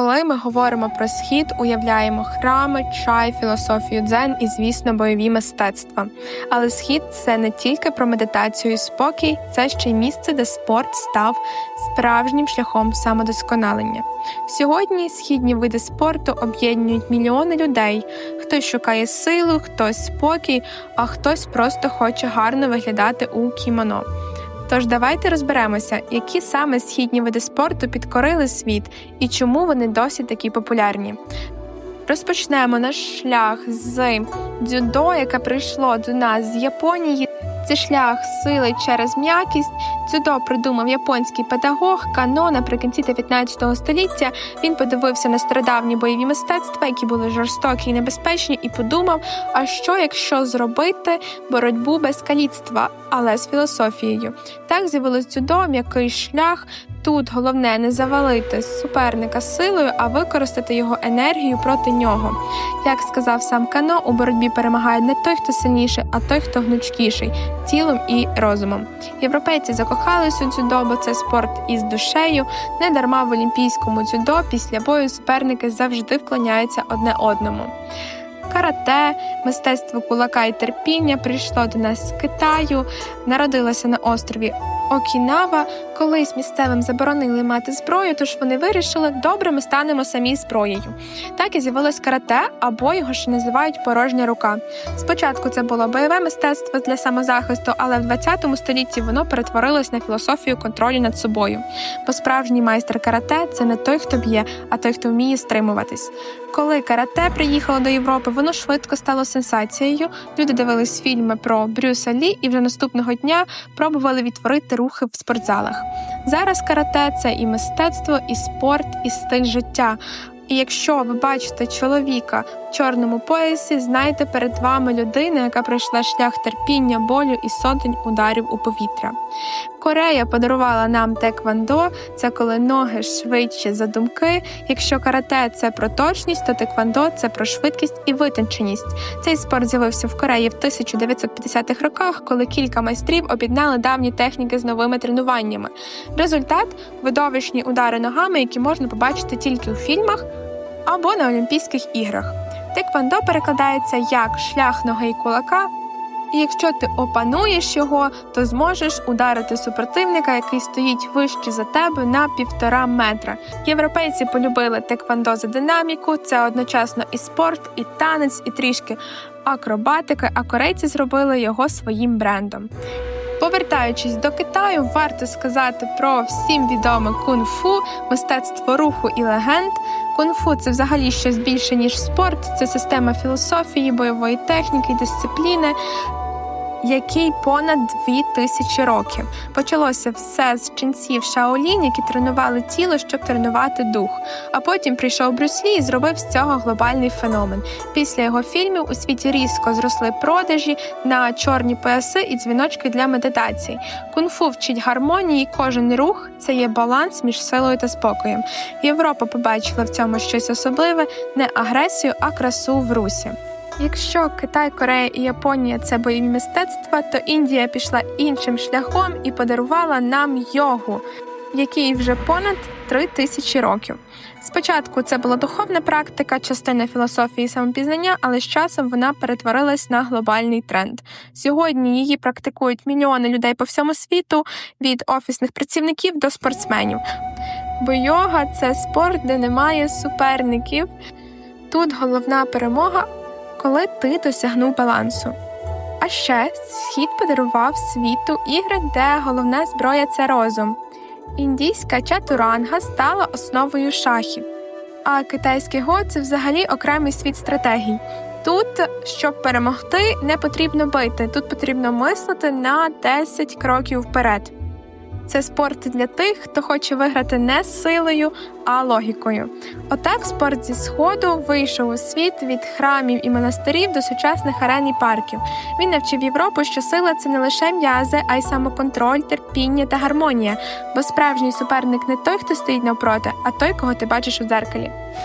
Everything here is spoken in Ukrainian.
Коли ми говоримо про схід, уявляємо храми, чай, філософію дзен і, звісно, бойові мистецтва. Але схід це не тільки про медитацію і спокій, це ще й місце, де спорт став справжнім шляхом самодосконалення. Сьогодні східні види спорту об'єднують мільйони людей. Хтось шукає силу, хтось спокій, а хтось просто хоче гарно виглядати у кімоно. Тож давайте розберемося, які саме східні види спорту підкорили світ і чому вони досі такі популярні. Розпочнемо наш шлях з дзюдо, яке прийшло до нас з Японії. Це шлях сили через м'якість. Дзюдо придумав японський педагог Кано наприкінці 19 століття. Він подивився на стародавні бойові мистецтва, які були жорстокі і небезпечні, і подумав: а що якщо зробити боротьбу без каліцтва, але з філософією? Так з'явилось дзюдо, м'який шлях. Тут головне не завалити суперника силою, а використати його енергію проти нього. Як сказав сам Кано, у боротьбі перемагає не той, хто сильніший, а той, хто гнучкіший, тілом і розумом. Європейці закохались у дзюдо, бо це спорт із душею. Не дарма в олімпійському дзюдо після бою суперники завжди вклоняються одне одному. Карате, мистецтво кулака і терпіння прийшло до нас з Китаю, народилося на острові Окінава. Колись місцевим заборонили мати зброю, тож вони вирішили, добре, ми станемо самі зброєю. Так і з'явилось карате, або його ще називають порожня рука. Спочатку це було бойове мистецтво для самозахисту, але в 20 столітті воно перетворилось на філософію контролю над собою. Бо справжній майстер карате це не той, хто б'є, а той, хто вміє стримуватись. Коли карате приїхало до Європи, воно швидко стало сенсацією. Люди дивились фільми про Брюса Лі і вже наступного дня пробували відтворити рухи в спортзалах. Зараз карате це і мистецтво, і спорт, і стиль життя. І якщо ви бачите чоловіка чорному поясі, знайте перед вами людина, яка пройшла шлях терпіння, болю і сотень ударів у повітря. Корея подарувала нам теквандо, це коли ноги швидше за думки. Якщо карате це про точність, то теквандо це про швидкість і витонченість. Цей спорт з'явився в Кореї в 1950-х роках, коли кілька майстрів об'єднали давні техніки з новими тренуваннями. Результат видовищні удари ногами, які можна побачити тільки у фільмах або на Олімпійських іграх. Теквандо перекладається як шлях ноги кулака. І якщо ти опануєш його, то зможеш ударити супротивника, який стоїть вище за тебе на півтора метра. Європейці полюбили теквандо за динаміку. Це одночасно і спорт, і танець, і трішки акробатики. А корейці зробили його своїм брендом. Повертаючись до Китаю, варто сказати про всім відоме кунг-фу, мистецтво руху і легенд. Кунг-фу – це взагалі щось більше ніж спорт, це система філософії, бойової техніки, дисципліни. Який понад дві тисячі років почалося все з ченців Шаолінь, які тренували тіло, щоб тренувати дух. А потім прийшов Брюс Лі і зробив з цього глобальний феномен. Після його фільмів у світі різко зросли продажі на чорні пояси і дзвіночки для медитації. Кунг-фу вчить гармонії, кожен рух це є баланс між силою та спокоєм. Європа побачила в цьому щось особливе, не агресію, а красу в русі. Якщо Китай, Корея і Японія це бойові мистецтва, то Індія пішла іншим шляхом і подарувала нам йогу, якій вже понад три тисячі років. Спочатку це була духовна практика, частина філософії самопізнання, але з часом вона перетворилась на глобальний тренд. Сьогодні її практикують мільйони людей по всьому світу, від офісних працівників до спортсменів. Бо йога це спорт, де немає суперників. Тут головна перемога коли ти досягнув балансу. А ще схід подарував світу ігри, де головна зброя це розум. Індійська чатуранга стала основою шахів, а китайський го це взагалі окремий світ стратегій. Тут, щоб перемогти, не потрібно бити, тут потрібно мислити на 10 кроків вперед. Це спорт для тих, хто хоче виграти не силою, а логікою. Отак спорт зі сходу вийшов у світ від храмів і монастирів до сучасних арен і парків. Він навчив Європу, що сила це не лише м'язи, а й самоконтроль, терпіння та гармонія. Бо справжній суперник не той, хто стоїть навпроти, а той, кого ти бачиш у дзеркалі.